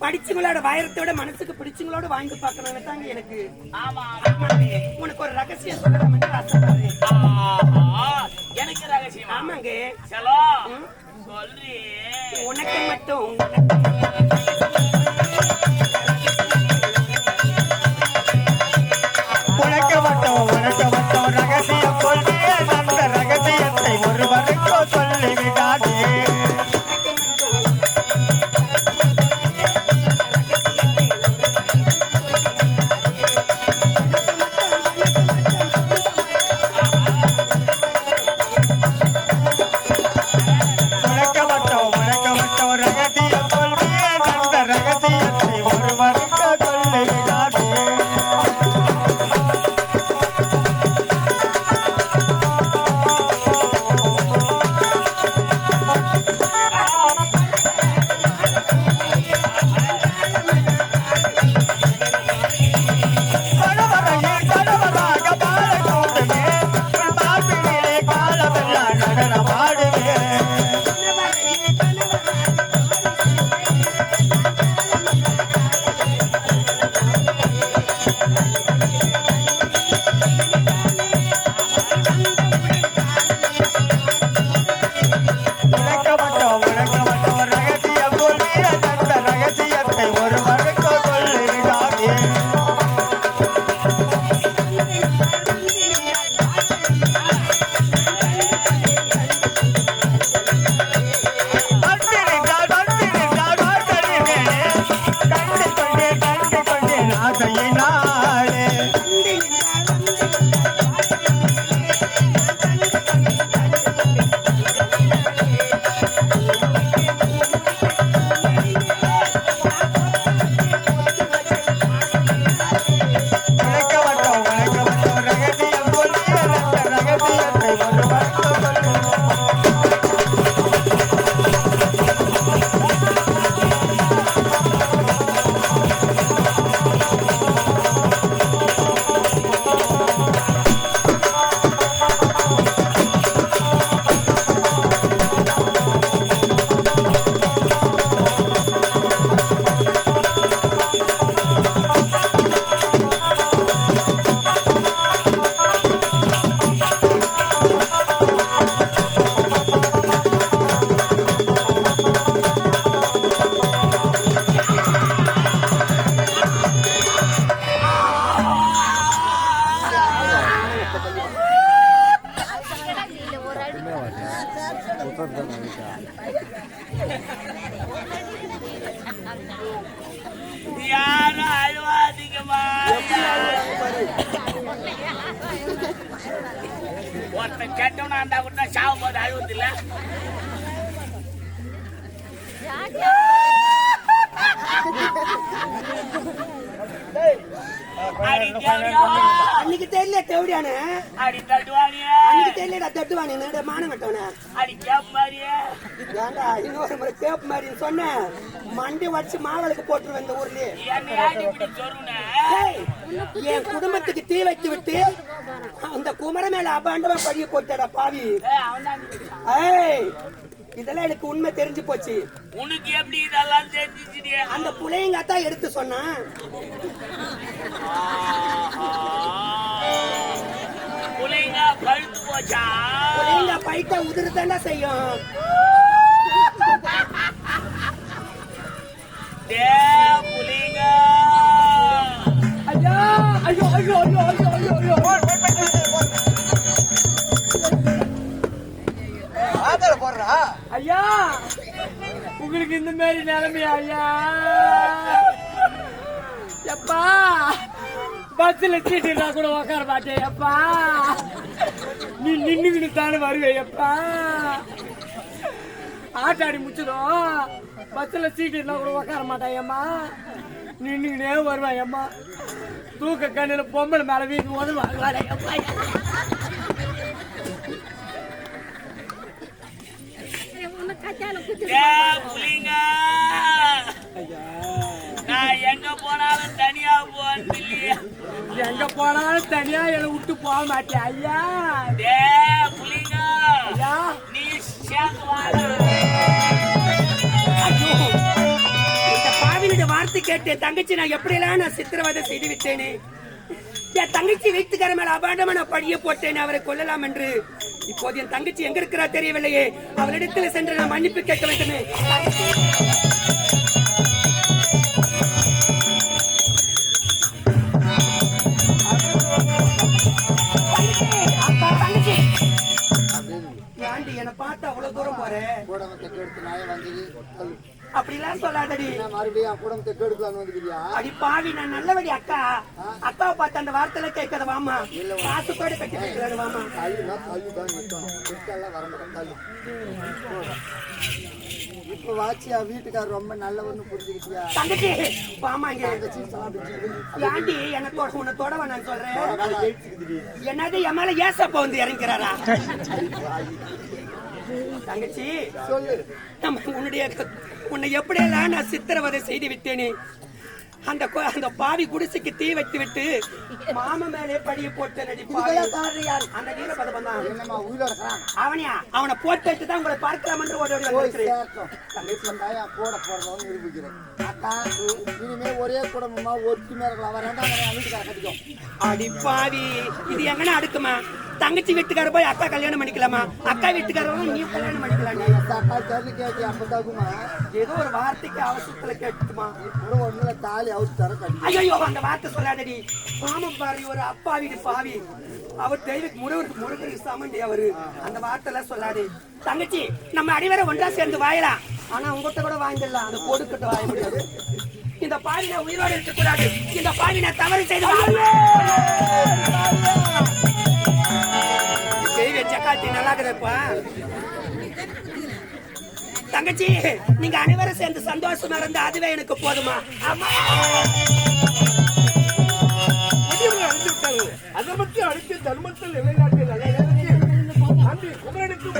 படிச்சவங்களோட வைரத்தோட மனசுக்கு பிடிச்சவங்களோட வாங்கி பார்க்கணும்னு தாங்க எனக்கு. உனக்கு ஒரு ரகசியம் சொல்லலாம்னு ஆசைப்படுறேன். ஆஹா, எனக்கு ரகசியமா? ஆமாங்க. செலோ ம். சொல்றி. உனக்கு மட்டும். யாரும் அழுவாதீங்கம்மா ஒருத்தன் கெட்டவனா இருந்தா கூட சாவும் போது அழுவதில்ல Hey! அன்னைக்கு தெரியல தேவடியானு. அன்னைக்கு தெரியலடா தட்டுவானு என்னடா மானம் கட்டவன. ஏன்டா இன்னொரு முறை கேப் மாதிரி சொன்னேன் மண்டி வச்சு மாவளுக்கு போட்டுருவேன் இந்த ஊர்லயே. என் குடும்பத்துக்கு தீ வைத்து விட்டு அந்த குமர மேல அபாண்டமா பழிய போட்டடா பாவி. ஏய் இதெல்லாம் எனக்கு உண்மை தெரிஞ்சு போச்சு. உனக்கு எப்படி இதெல்லாம் தெரிஞ்சிச்சுடியே அந்த புள்ளைங்க தான் எடுத்து சொன்னான் புள்ளைங்க பழுத்து போச்சா? புள்ளைங்க பைட்டா உதிர்தாண்டா செய்யும். உங்களுக்கு இந்த மாதிரி நிலைமையா ஐயா எப்பா பஸ்ல சீட்டுனா கூட உட்கார மாட்டேன் எப்பா நீ நின்னுக்கிட்டு தானே வருவே எப்பா ஆட்டாடி முச்சிடும் பஸ்ல சீட்டு இருந்தா கூட உட்கார மாட்டான் ஏம்மா நின்னுக்கிட்டே வருவாய் அம்மா தூக்க கண்ணில் பொம்பளை மேலே வீட்டு உதவாங்களா புள்ளைங்க நான் எங்க போனாலும் தனியா இல்லையா எங்க போனாலும் தனியா என்னை விட்டு போக மாட்டேன் ஐயா. டே ஐயா. நீ சேர்ந்து வார்த்தை கேட்டு தங்கச்சி நான் எப்படியெல்லாம் நான் சித்திரவதை செய்து விட்டேனே என் தங்கச்சி வீட்டுக்கார மேல அபாண்டமான படிய போட்டேன் அவரை கொல்லலாம் என்று. இப்போது என் தங்கச்சி எங்க இருக்கிறா தெரியவில்லையே. அவளிடத்தில் சென்று நான் மன்னிப்பு கேட்க வேண்டுமே. அப்பா, ஏண்டி என்னை பார்த்து அவ்வளவு தூரம் போறேன் அப்படிலாம் சொல்லாதடி. மறுபடியும் கூடமத்தை கெடுக்கலான்னு வந்துக்கிறியா? அடி பாவி நான் நல்லபடி அக்கா. அக்காவை பார்த்து அந்த வார்த்தையில கேட்காத வாமா காசுத்தோட கட்டி வைக்கிறாரு வாமா தள்ளுனா தள்ளு தான் நிற்கணும் கிட்டெல்லாம் வர மாட்டேன் தள்ளு. இப்போ வாச்சியா வீட்டுக்காரர் ரொம்ப நல்லவன்னு புரிஞ்சுக்கிட்டியா? தங்கச்சி வாமா இங்க. என்ன தொட உன்னை தொட வேணாம்னு சொல்றேன். என்னது என் மேல ஏசப்பா வந்து இறங்கிறாரா? தங்கச்சி. சொல்லு நம்ம உன்னுடைய உன்னை எப்படியெல்லாம் நான் சித்திரவதை செய்து விட்டேனே? அந்த அந்த பாவி குடிசைக்கு தீ வைத்து விட்டு மாம மேலே படிய போட்ட. அந்த அவனையா? அவனை போட்டு வச்சு தான் உங்களை பார்க்கலாம் என்று ஓடி கூட போடுறவங்க நிரூபிக்கிறேன். இனிமே ஒரே குடும்பமா ஒற்றுமையா இருக்கலாம். அவன் ரெண்டாம் அடி பாவி. இது எங்கன அடுக்குமா? தங்கச்சி வீட்டுக்கார போய் அக்கா கல்யாணம் பண்ணிக்கலாமா? அக்கா வீட்டுக்காரவங்க நீ கல்யாணம் பண்ணிக்கலாம் ஏதோ ஒரு வார்த்தைக்கு அவசரத்துல கேட்டுமா கூட ஒண்ணுல தாலி அவுத்து தர ஐயோ அந்த வார்த்தை சொல்லாதடி. மாமன் பாரி ஒரு அப்பா வீடு பாவி. அவர் தெய்வ முருகர் முருகருக்கு சமண்டி அவரு. அந்த வார்த்தை எல்லாம் சொல்லாதே. தங்கச்சி நம்ம அடிவரை ஒன்றா சேர்ந்து வாயலாம் ஆனா உங்ககிட்ட கூட வாங்கிடலாம். அந்த கொடுக்கிட்ட வாய முடியாது. இந்த பாவி நான் உயிரோடு இருக்கக்கூடாது. இந்த பாவி நான் தவறு செய்து வாழ்த்து நல்லா இருக்குதுப்பா தங்கச்சி நீங்க அனைவரும் சேர்ந்து சந்தோஷமா இருந்து அதுவே எனக்கு போதுமா? ஆமா அதமத்தை அடித்து தர்மத்தில் நிலைநாட்டிய நல்ல குமரனுக்கு